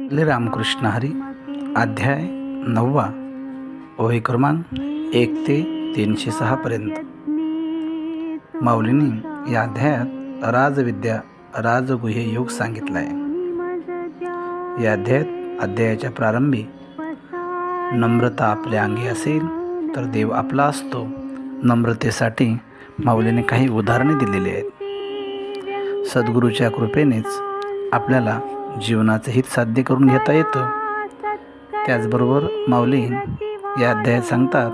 रामकृष्ण हरी. अध्याय नववा. ओही क्रमांक एक ते तीनशे सहापर्यंत माऊलींनी या अध्यायात राजविद्या राजगुहे योग सांगितला आहे या अध्यायात अध्यायाच्या प्रारंभी नम्रता आपल्या अंगी असेल तर देव आपला असतो. नम्रतेसाठी माऊलीने काही उदाहरणे दिलेली आहेत. सद्गुरूच्या कृपेनेच आपल्याला जीवनाचं हित साध्य करून घेता येतं. त्याचबरोबर माऊली या अध्यायात सांगतात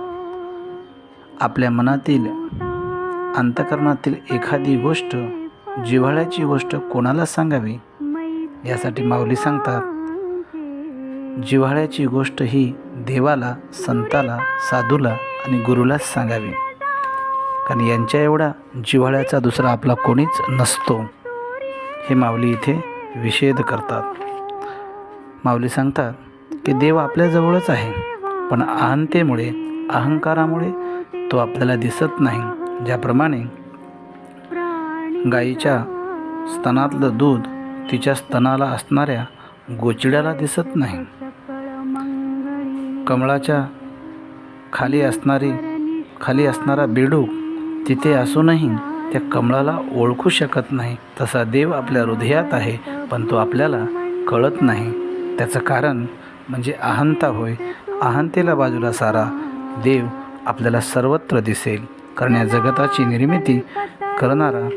आपल्या मनातील अंतकरणातील एखादी गोष्ट जिव्हाळ्याची गोष्ट कोणाला सांगावी? यासाठी माऊली सांगतात जिव्हाळ्याची गोष्ट ही देवाला संताला साधूला आणि गुरुलाच सांगावी. कारण यांच्या एवढा जिव्हाळ्याचा दुसरा आपला कोणीच नसतो. हे माऊली इथे विषेद करतात. माऊली सांगतात की देव आपल्याजवळच आहे पण अहंतेमुळे अहंकारामुळे तो आपल्याला दिसत नाही. ज्याप्रमाणे गाईच्या स्तनातलं दूध तिच्या स्तनाला असणाऱ्या गोचिड्याला दिसत नाही. कमळाच्या खाली असणारी खाली असणारा बेडूक तिथे असूनही त्या कमळाला ओळखू शकत नाही. तसा देव आपल्या हृदयात आहे पण तो आपल्याला कळत नाही. त्याचं कारण म्हणजे अहंता होय. अहंतेला बाजूला सारा देव आपल्याला सर्वत्र दिसेल. कारण या जगताची निर्मिती करणारा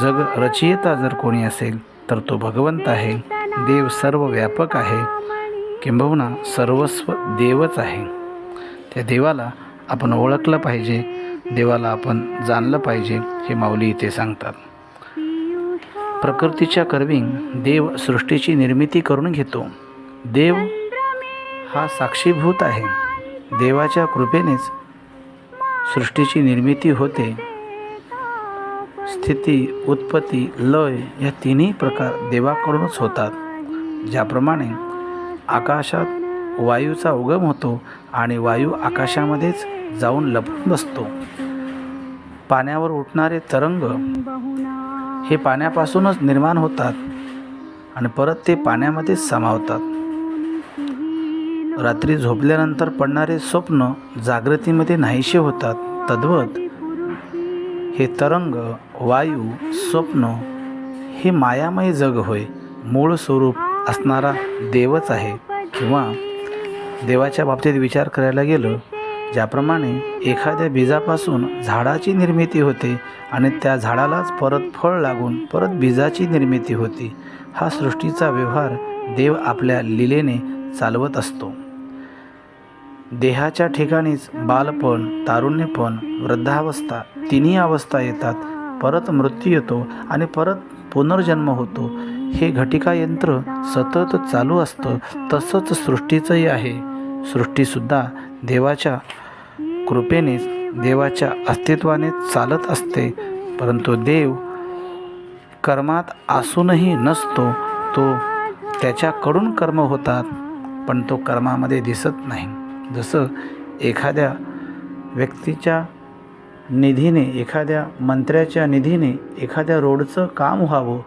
जग रचयिता जर कोणी असेल तर तो भगवंत आहे. देव सर्व व्यापक आहे. किंबहुना सर्वस्व देवच आहे. त्या देवाला आपण ओळखलं पाहिजे. देवाला आपण जाणलं पाहिजे हे माऊली इथे सांगतात. प्रकृतीच्या करवी देव सृष्टीची निर्मिती करून घेतो. देव हा साक्षीभूत आहे. देवाच्या कृपेनेच सृष्टीची निर्मिती होते. स्थिती उत्पत्ती लय या तिन्ही प्रकार देवाकडूनच होतात. ज्याप्रमाणे आकाशात वायूचा उगम होतो आणि वायू आकाशामध्येच जाऊन लपून बसतो. पाण्यावर उठणारे तरंग हे पाण्यापासूनच निर्माण होतात आणि परत ते पाण्यामध्येच समावतात. रात्री झोपल्यानंतर पडणारे स्वप्न जागृतीमध्ये नाहीसे होतात. तद्वत हे तरंग वायू स्वप्न हे मायामय जग होय मूळ स्वरूप असणारा देवच आहे. किंवा देवाच्या बाबतीत विचार करायला गेलं ज्याप्रमाणे एखाद्या बीजापासून झाडाची निर्मिती होते आणि त्या झाडालाच परत फळ लागून परत बीजाची निर्मिती होती हा सृष्टीचा व्यवहार देव आपल्या लिलेने चालवत असतो. देहाच्या ठिकाणीच बालपण तारुण्यपण वृद्धावस्था तिन्ही अवस्था येतात. परत मृत्यू येतो आणि परत पुनर्जन्म होतो. हे घटिका यंत्र सतत चालू असतं तसंच सृष्टीचंही आहे. सृष्टीसुद्धा देवाच्या कृपेनेच देवाच्या अस्तित्वाने चालत असते. परंतु देव कर्मात असूनही नसतो तो त्याच्याकडून कर्म होतात पण तो कर्मामध्ये दिसत नाही. जसं एखाद्या व्यक्तीच्या निधीने एखाद्या मंत्र्याच्या निधीने एखाद्या रोडचं काम व्हावं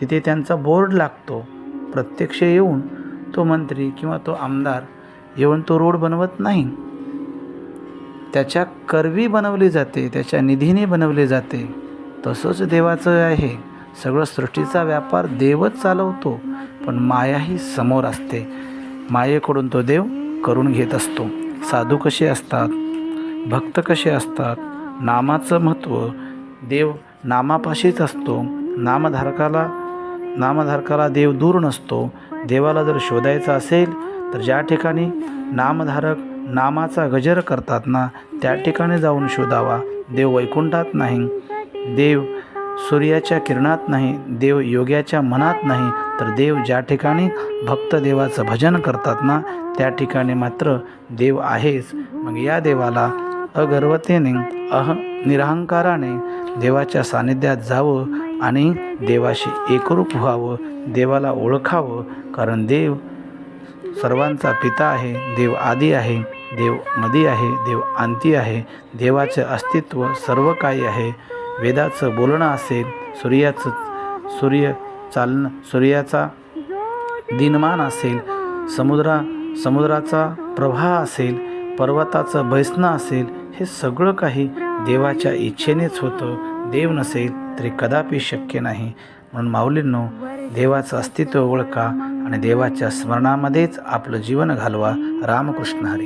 तिथे त्यांचा बोर्ड लागतो. प्रत्यक्ष येऊन तो मंत्री किंवा तो आमदार येऊन तो रोड बनवत नाही. त्याच्या करवी बनवली जाते त्याच्या निधीने बनवले जाते. तसंच देवाचं आहे. सगळं सृष्टीचा व्यापार देवच चालवतो पण मायाही समोर असते. मायेकडून तो देव करून घेत असतो. साधू कसे असतात? भक्त कसे असतात? नामाचं महत्त्व. देव नामापाशीच असतो. नामधारकाला नामधारकाला देव दूर नसतो. देवाला जर शोधायचं असेल तर ज्या ठिकाणी नामधारक नामाचा गजर करतात ना त्या ठिकाणी जाऊन शोधावा. देव वैकुंठात नाही. देव सूर्याच्या किरणात नाही. देव योग्याच्या मनात नाही. तर देव ज्या ठिकाणी भक्त देवाचं भजन करतात ना त्या ठिकाणी मात्र देव आहेच. मग या देवाला अगर्वतेने अह निरहंकाराने देवाच्या सानिध्यात जावं आणि देवाशी एकरूप व्हावं देवाला ओळखावं. कारण देव सर्वांचा पिता आहे देव आदी आहे देव मदी आहे देव अंती आहे देवाचं अस्तित्व सर्व काही आहे. वेदाचं बोलणं असेल सूर्याचं सूर्य चालणं सूर्याचा दिनमान असेल समुद्रा समुद्राचा प्रवाह असेल पर्वताचं बैसणं असेल हे सगळं काही देवाच्या इच्छेनेच होतं. देव नसेल तरी कदापि शक्य नाही. म्हणून माऊलींनो देवाचं अस्तित्व ओळखा. आणि देवाच्या स्मरणामध्येच आपलं जीवन घालवा. रामकृष्ण हरी.